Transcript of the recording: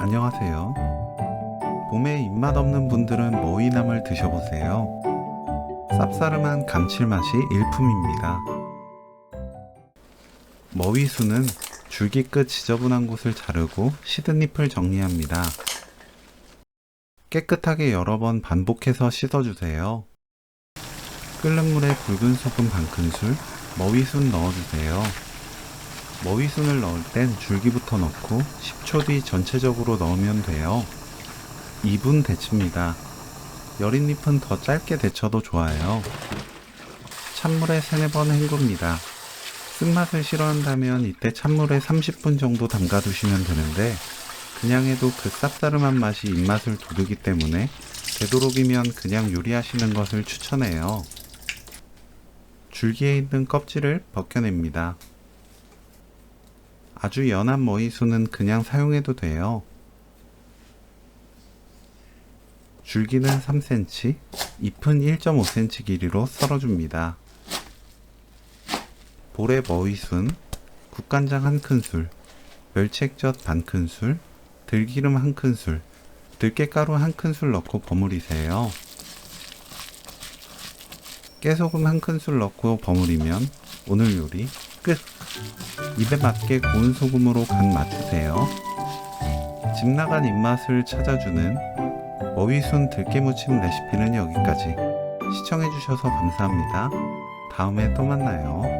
안녕하세요. 봄에 입맛 없는 분들은 머위나물 드셔보세요. 쌉싸름한 감칠맛이 일품입니다. 머위수는 줄기 끝 지저분한 곳을 자르고 시든 잎을 정리합니다. 깨끗하게 여러 번 반복해서 씻어주세요. 끓는 물에 붉은 소금 반 큰술, 머위순 넣어주세요. 머위순을 넣을 땐 줄기부터 넣고 10초 뒤 전체적으로 넣으면 돼요. 2분 데칩니다. 여린 잎은 더 짧게 데쳐도 좋아요. 찬물에 세네 번 헹굽니다. 쓴맛을 싫어한다면 이때 찬물에 30분 정도 담가두시면 되는데 그냥 해도 그 쌉싸름한 맛이 입맛을 돋우기 때문에 되도록이면 그냥 요리하시는 것을 추천해요. 줄기에 있는 껍질을 벗겨냅니다. 아주 연한 머위수는 그냥 사용해도 돼요. 줄기는 3cm, 잎은 1.5cm 길이로 썰어줍니다. 볼에 머위순, 국간장 한 큰술, 멸치액젓 반 큰술, 들기름 한 큰술, 들깨가루 한 큰술 넣고 버무리세요. 깨소금 한 큰술 넣고 버무리면 오늘 요리 끝! 입에 맞게 고운 소금으로 간 맞추세요. 집 나간 입맛을 찾아주는 머위순 들깨무침 레시피는 여기까지. 시청해주셔서 감사합니다. 다음에 또 만나요.